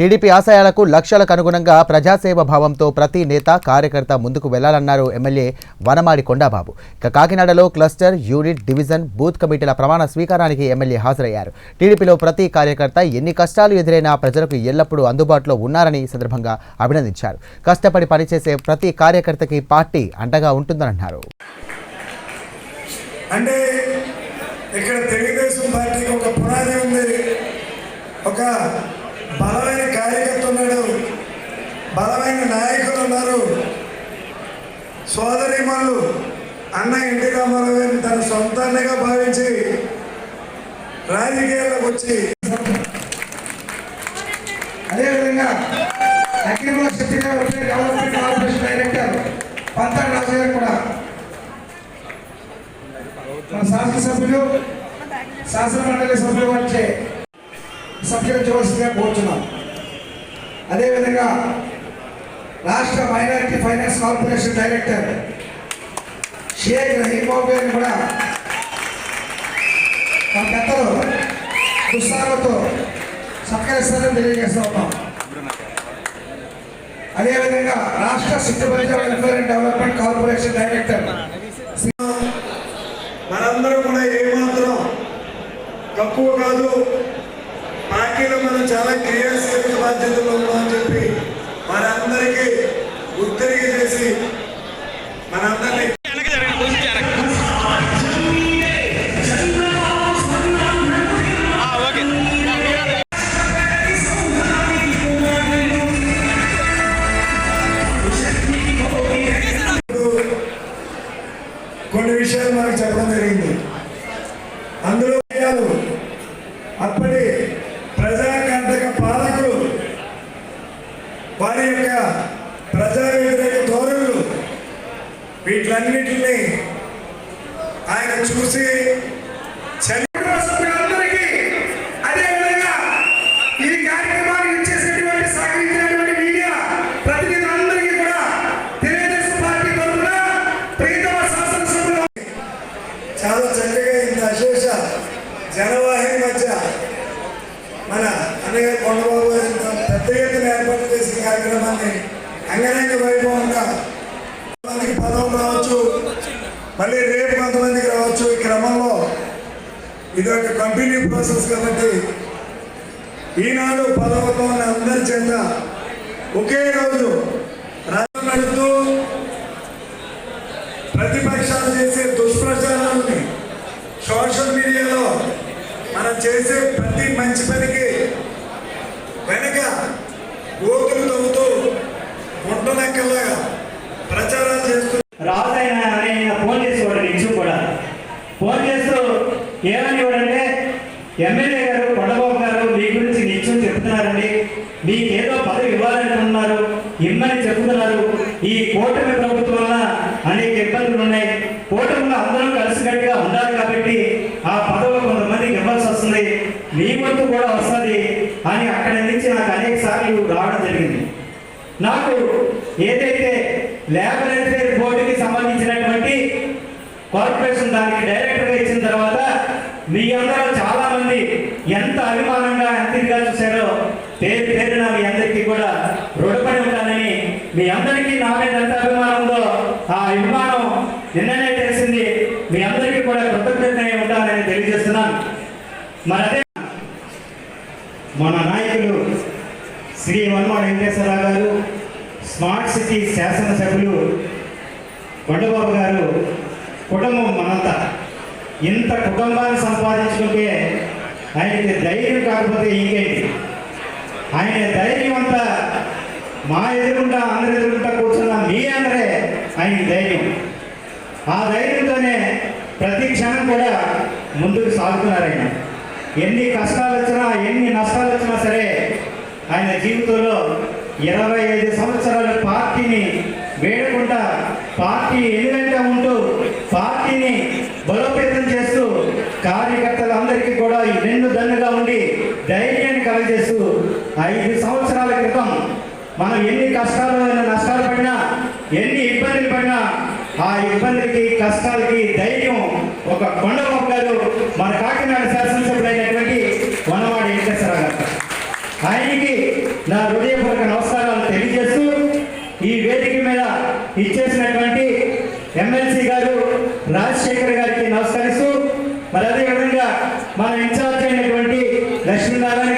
TDP ఆశయాలకు లక్ష్యాలకు అనుగుణంగా ప్రజాసేవ భావంతో ప్రతి నేత కార్యకర్త ముందుకు వెళ్ళాలన్నారు ఎమ్మెల్యే వనమాడి కొండాబాబు. ఇక కాకినాడలో క్లస్టర్ యూనిట్ డివిజన్ బూత్ కమిటీల ప్రమాణ స్వీకారానికి ఎమ్మెల్యే హాజరయ్యారు. టీడీపీలో ప్రతి కార్యకర్త ఎన్ని కష్టాలు ఎదురైనా ప్రజలకు ఎల్లప్పుడూ అందుబాటులో ఉన్నారని సందర్భంగా అభినందించారు. కష్టపడి పనిచేసే ప్రతి కార్యకర్తకి పార్టీ అండగా ఉంటుందన్నారు. అంటే ఇక్కడ తెలుగుదేశం పార్టీకి ఒక పునాది ఉంది. ఒక బలమైన కార్యకర్త ఉన్నాడు బలమైన నాయకులు ఉన్నారు. సోదరిమల్లు అన్న ఎన్టీ రామారావు గారిని తన సొంతాన్నిగా భావించి రాజకీయాలకు వచ్చి అదేవిధంగా అఖిల శక్తిగా development corporation director Panta Raju garu కూడా. మన శాసనసభ్యులు శాసనమండలి సభ్యులు వచ్చే సభ్యులు సభ్యులుగా కోరుతున్నాం అదేవిధంగా రాష్ట్ర minority finance corporation director Shaik Rahim కూడా మా పెద్దలు దుస్సాలతో సత్కరిస్తారని తెలియజేస్తూ ఉన్నాం. అదేవిధంగా రాష్ట్ర సిద్ధపరిచ welfare and development corporation director మనందరం కూడా ఏమాత్రం తక్కువ కాదు పార్టీలో మనం చాలా క్రియాశీలక బాధ్యతలు ఉన్నాం. కొన్ని విషయాలు మనకు చెప్పడం జరిగింది. అందులో విషయాలు అప్పటి ప్రజాకంటక పాలకులు వారి యొక్క ప్రజా వ్యతిరేక ధోరణులు వీటిలన్నిటిని ఆయన చూసి ఏర్పాటు చేసిన కార్యక్రమాన్ని అంగరంగ వైభవంగా మందికి పదవులు రావచ్చు మళ్ళీ రేపు కొంతమందికి రావచ్చు. ఈ క్రమంలో ఇది ఒక కంటిన్యూ ప్రాసెస్ కాబట్టి ఈనాడు పదవుల్లో ఉన్న అందరి చేత ఒకే రోజు రాజు నడుపుతూ ప్రతిపక్షాలు చేసే దుష్ప్రచారాన్ని సోషల్ మీడియాలో మనం చేసే ప్రతి మంచి పనికి ఎమ్మెల్యే గారు కొండబాబు గారు మీ గురించి నిత్యం చెప్తున్నారండి. మీకేదో పదవి ఇవ్వాలనుకుంటున్నారు ఇమ్మని చెప్తున్నారు. ఈ కూటమి ప్రభుత్వం వల్ల అనేక ఇబ్బందులు ఉన్నాయి. కూటమిలో అందరూ కలిసికట్టుగా ఉండాలి కాబట్టి ఆ పదవులు కొంతమందికి ఇవ్వాల్సి వస్తుంది. మీ వంతు కూడా వస్తుంది. అని అక్కడి నుంచి నాకు అనేక సార్లు రావడం జరిగింది. నాకు ఏదైతే లేబర్ వెల్ఫేర్ బోర్డుకి సంబంధించినటువంటి కార్పొరేషన్ దానికి డైరెక్టర్గా ఇచ్చిన తర్వాత మీ అందరూ చాలా మంది ఎంత అభిమానంగా ఎంత ఇదిగా చూశారో పేరు పేరున మీ అందరికీ కూడా రుణపడి ఉంటానని మీ అందరికీ నా మీద ఎంత అభిమానం ఉందో ఆ అభిమానం నిన్ననే తెలిసింది మీ అందరికీ కూడా కృతజ్ఞతగా ఉంటానని తెలియజేస్తున్నాను. మరి మన నాయకులు శ్రీ వన్మాడ వెంకటేశ్వరరావు గారు స్మార్ట్ సిటీ శాసనసభ్యులు కొండబాబు గారు కుటుంబం మనంతా ఇంత కుటుంబాన్ని సంపాదించుకుంటే ఆయనకి ధైర్యం కాకపోతే ఇంకేంటి? ఆయన ధైర్యం అంతా మా ఎదురుంటా అందరి ఎదురుంటా కూర్చున్న మీ అందరే ఆయన ధైర్యం. ఆ ధైర్యంతోనే ప్రతి క్షణం కూడా ముందుకు సాగుతున్నారు ఆయన ఎన్ని కష్టాలు వచ్చినా ఎన్ని నష్టాలు వచ్చినా సరే ఆయన జీవితంలో ఇరవై ఐదు సంవత్సరాల పార్టీని వేడకుండా పార్టీ ఎదురంగా ఉంటూ పార్టీని బలోపేతం చేస్తూ కార్యకర్తలందరికీ కూడా ఈ దన్నుగా ఉండి ధైర్యాన్ని కలగజేస్తూ ఐదు సంవత్సరాల క్రితం మనం ఎన్ని కష్టాలు నష్టాలు పడినా ఎన్ని ఇబ్బందులు పడినా ఆ ఇబ్బందులకి కష్టాలకి ధైర్యం ఒక కొండబాబు గారు మన కాకినాడ శాసనసభ్యుడైనటువంటి వనవాడి వెంకటేశ్వరరావు గారు. ఆయనకి నా హృదయపూర్వక నమస్కారాలు తెలియజేస్తూ ఈ వేదిక మీద ఇచ్చేసినటువంటి ఎమ్మెల్సీ గారు రాజశేఖర్ గారికి నమస్కరిస్తూ మరి అదేవిధంగా మన ఇన్ఛార్జ్ అయినటువంటి లక్ష్మీనారాయణ